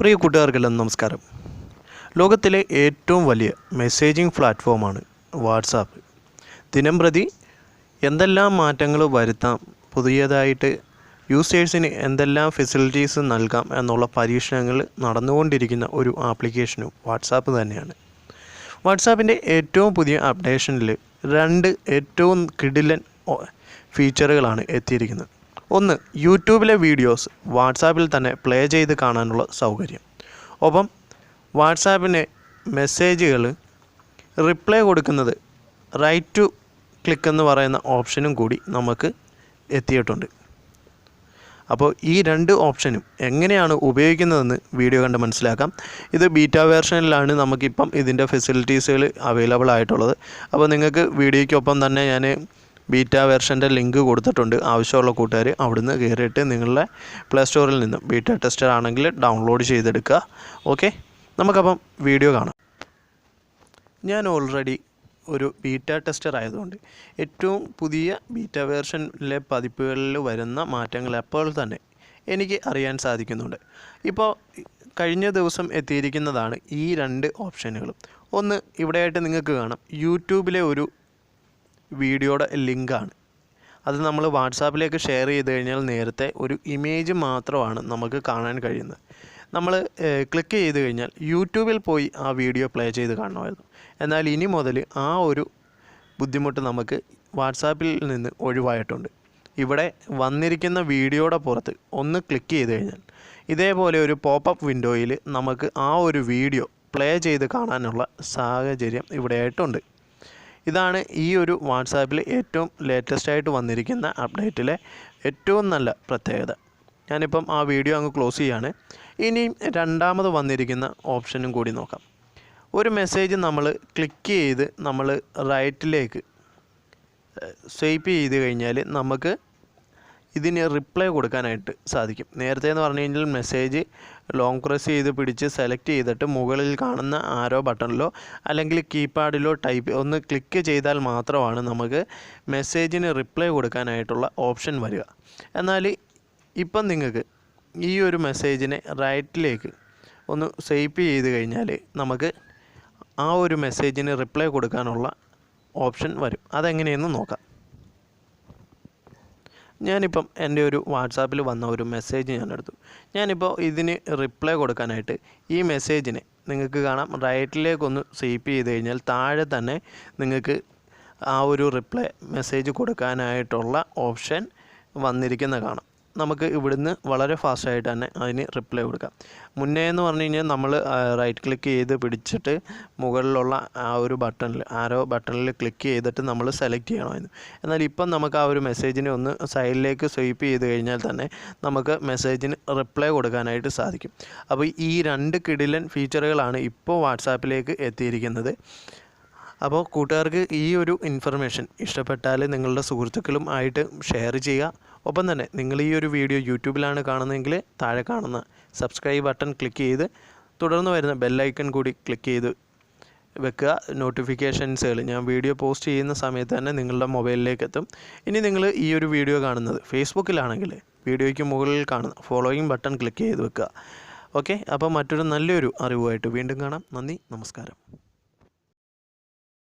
പ്രിയ കൂട്ടുകാർക്കെല്ലാം നമസ്കാരം. ലോകത്തിലെ ഏറ്റവും വലിയ മെസ്സേജിംഗ് പ്ലാറ്റ്ഫോമാണ് വാട്സാപ്പ്. ദിനം പ്രതി എന്തെല്ലാം മാറ്റങ്ങൾ വരുത്താം പുതിയതായിട്ട് യൂസേഴ്സിന് എന്തെല്ലാം ഫെസിലിറ്റീസ് നൽകാം എന്നുള്ള പരീക്ഷണങ്ങൾ നടന്നുകൊണ്ടിരിക്കുന്ന ഒരു ആപ്ലിക്കേഷനും വാട്സാപ്പ് തന്നെയാണ്. വാട്സാപ്പിന്റെ ഏറ്റവും പുതിയ അപ്ഡേഷനിൽ രണ്ട് ഏറ്റവും കിടിലൻ ഫീച്ചറുകളാണ് എത്തിയിരിക്കുന്നത്. ഒന്ന് യൂട്യൂബിലെ വീഡിയോസ് വാട്സാപ്പിൽ തന്നെ പ്ലേ ചെയ്ത് കാണാനുള്ള സൗകര്യം. ഒപ്പം വാട്സാപ്പിന് മെസ്സേജുകൾ റിപ്ലൈ കൊടുക്കുന്നത് റൈറ്റ് ടു ക്ലിക്ക് എന്ന് പറയുന്ന ഓപ്ഷനും കൂടി നമുക്ക് എത്തിയിട്ടുണ്ട്. അപ്പോൾ ഈ രണ്ട് ഓപ്ഷനും എങ്ങനെയാണ് ഉപയോഗിക്കുന്നതെന്ന് വീഡിയോ കണ്ട് മനസ്സിലാക്കാം. ഇത് ബീറ്റ വേർഷനിലാണ് നമുക്കിപ്പം ഇതിന്റെ ഫെസിലിറ്റീസുകൾ അവൈലബിൾ ആയിട്ടുള്ളത്. അപ്പോൾ നിങ്ങൾക്ക് വീഡിയോയ്ക്കൊപ്പം തന്നെ ഞാൻ ബീറ്റ വെർഷന്റെ ലിങ്ക് കൊടുത്തിട്ടുണ്ട്. ആവശ്യമുള്ള കൂട്ടുകാർ അവിടുന്ന് കയറിയിട്ട് നിങ്ങളുടെ പ്ലേ സ്റ്റോറിൽ നിന്നും ബീറ്റ ടെസ്റ്റർ ആണെങ്കിൽ ഡൗൺലോഡ് ചെയ്തെടുക്കുക. ഓക്കെ നമുക്കപ്പം വീഡിയോ കാണാം. ഞാൻ ഓൾറെഡി ഒരു ബീറ്റ ടെസ്റ്റർ ആയതുകൊണ്ട് ഏറ്റവും പുതിയ ബീറ്റ വേർഷനിലെ പതിപ്പുകളിൽ വരുന്ന മാറ്റങ്ങൾ അപ്പോൾ തന്നെ എനിക്ക് അറിയാൻ സാധിക്കുന്നുണ്ട്. ഇപ്പോൾ കഴിഞ്ഞ ദിവസം എത്തിയിരിക്കുന്നതാണ് ഈ രണ്ട് ഓപ്ഷനുകളും. ഒന്ന് ഇവിടെയായിട്ട് നിങ്ങൾക്ക് കാണാം. യൂട്യൂബിലെ ഒരു വീഡിയോയുടെ ലിങ്കാണ്. അത് നമ്മൾ വാട്സാപ്പിലേക്ക് ഷെയർ ചെയ്ത് കഴിഞ്ഞാൽ നേരത്തെ ഒരു ഇമേജ് മാത്രമാണ് നമുക്ക് കാണാൻ കഴിയുന്നത്. നമ്മൾ ക്ലിക്ക് ചെയ്ത് കഴിഞ്ഞാൽ യൂട്യൂബിൽ പോയി ആ വീഡിയോ പ്ലേ ചെയ്ത് കാണുമായിരുന്നു. എന്നാൽ ഇനി മുതൽ ആ ഒരു ബുദ്ധിമുട്ട് നമുക്ക് വാട്സാപ്പിൽ നിന്ന് ഒഴിവായിട്ടുണ്ട്. ഇവിടെ വന്നിരിക്കുന്ന വീഡിയോയുടെ പുറത്ത് ഒന്ന് ക്ലിക്ക് ചെയ്ത് കഴിഞ്ഞാൽ ഇതേപോലെ ഒരു പോപ്പപ്പ് വിൻഡോയിൽ നമുക്ക് ആ ഒരു വീഡിയോ പ്ലേ ചെയ്ത് കാണാനുള്ള സാഹചര്യം ഇവിടെയായിട്ടുണ്ട്. ഇതാണ് ഈ ഒരു വാട്സാപ്പിൽ ഏറ്റവും ലേറ്റസ്റ്റ് ആയിട്ട് വന്നിരിക്കുന്ന അപ്ഡേറ്റിലെ ഏറ്റവും നല്ല പ്രത്യേകത. ഞാനിപ്പം ആ വീഡിയോ അങ്ങ് ക്ലോസ് ചെയ്യാണ്. ഇനിയും രണ്ടാമത് വന്നിരിക്കുന്ന ഓപ്ഷനും കൂടി നോക്കാം. ഒരു മെസ്സേജ് നമ്മൾ ക്ലിക്ക് ചെയ്ത് നമ്മൾ റൈറ്റിലേക്ക് സ്വൈപ്പ് ചെയ്ത് കഴിഞ്ഞാൽ നമുക്ക് ഇതിന് റിപ്ലൈ കൊടുക്കാനായിട്ട് സാധിക്കും. നേരത്തെ എന്ന് പറഞ്ഞു കഴിഞ്ഞാൽ മെസ്സേജ് ലോങ് പ്രസ് ചെയ്ത് പിടിച്ച് സെലക്ട് ചെയ്തിട്ട് മുകളിൽ കാണുന്ന ആരോ ബട്ടണിലോ അല്ലെങ്കിൽ കീപാഡിലോ ടൈപ്പ് ഒന്ന് ക്ലിക്ക് ചെയ്താൽ മാത്രമാണ് നമുക്ക് മെസ്സേജിന് റിപ്ലൈ കൊടുക്കാനായിട്ടുള്ള ഓപ്ഷൻ വരിക. എന്നാൽ ഇപ്പം നിങ്ങൾക്ക് ഈ ഒരു മെസ്സേജിനെ റൈറ്റിലേക്ക് ഒന്ന് സേപ്പ് ചെയ്ത് കഴിഞ്ഞാൽ നമുക്ക് ആ ഒരു മെസ്സേജിന് റിപ്ലൈ കൊടുക്കാനുള്ള ഓപ്ഷൻ വരും. അതെങ്ങനെയെന്ന് നോക്കാം. ഞാനിപ്പം എന്റെ ഒരു വാട്സാപ്പിൽ വന്ന ഒരു മെസ്സേജ് ഞാൻ എടുത്തു ഞാനിപ്പോൾ ഇതിന് റിപ്ലൈ കൊടുക്കാനായിട്ട് ഈ മെസ്സേജിനെ നിങ്ങൾക്ക് കാണാം. റൈറ്റിലേക്കൊന്ന് സ്വീപ്പ് ചെയ്ത് കഴിഞ്ഞാൽ താഴെ തന്നെ നിങ്ങൾക്ക് ആ ഒരു റിപ്ലൈ മെസ്സേജ് കൊടുക്കാനായിട്ടുള്ള ഓപ്ഷൻ വന്നിരിക്കുന്ന കാണാം. നമുക്ക് ഇവിടുന്ന് വളരെ ഫാസ്റ്റായിട്ട് തന്നെ അതിന് റിപ്ലൈ കൊടുക്കാം. മുന്നേ എന്ന് പറഞ്ഞു കഴിഞ്ഞാൽ നമ്മൾ റൈറ്റ് ക്ലിക്ക് ചെയ്ത് പിടിച്ചിട്ട് മുകളിലുള്ള ആ ഒരു ബട്ടണിൽ ആരോ ബട്ടണിൽ ക്ലിക്ക് ചെയ്തിട്ട് നമ്മൾ സെലക്ട് ചെയ്യണമായിരുന്നു. എന്നാൽ ഇപ്പം നമുക്ക് ആ ഒരു മെസ്സേജിനെ ഒന്ന് സൈഡിലേക്ക് സ്വൈപ്പ് ചെയ്ത് കഴിഞ്ഞാൽ തന്നെ നമുക്ക് മെസ്സേജിന് റിപ്ലൈ കൊടുക്കാനായിട്ട് സാധിക്കും. അപ്പോൾ ഈ രണ്ട് കിടിലൻ ഫീച്ചറുകളാണ് ഇപ്പോൾ വാട്സാപ്പിലേക്ക് എത്തിയിരിക്കുന്നത്. അപ്പോൾ കൂട്ടുകാർക്ക് ഈ ഒരു ഇൻഫർമേഷൻ ഇഷ്ടപ്പെട്ടാൽ നിങ്ങളുടെ സുഹൃത്തുക്കളും ആയിട്ട് ഷെയർ ചെയ്യുക. ഒപ്പം തന്നെ നിങ്ങൾ ഈ ഒരു വീഡിയോ യൂട്യൂബിലാണ് കാണുന്നതെങ്കിൽ താഴെ കാണുന്ന സബ്സ്ക്രൈബ് ബട്ടൺ ക്ലിക്ക് ചെയ്ത് തുടർന്ന് വരുന്ന ബെല്ലൈക്കൺ കൂടി ക്ലിക്ക് ചെയ്ത് വെക്കുക. നോട്ടിഫിക്കേഷൻസുകൾ ഞാൻ വീഡിയോ പോസ്റ്റ് ചെയ്യുന്ന സമയത്ത് തന്നെ നിങ്ങളുടെ മൊബൈലിലേക്ക് എത്തും ഇനി നിങ്ങൾ ഈ ഒരു വീഡിയോ കാണുന്നത് ഫേസ്ബുക്കിലാണെങ്കിൽ വീഡിയോയ്ക്ക് മുകളിൽ കാണുന്ന ഫോളോയിങ് ബട്ടൺ ക്ലിക്ക് ചെയ്ത് വെക്കുക. ഓക്കെ അപ്പോൾ മറ്റൊരു നല്ലൊരു അറിവുമായിട്ട് വീണ്ടും കാണാം. നന്ദി നമസ്കാരം.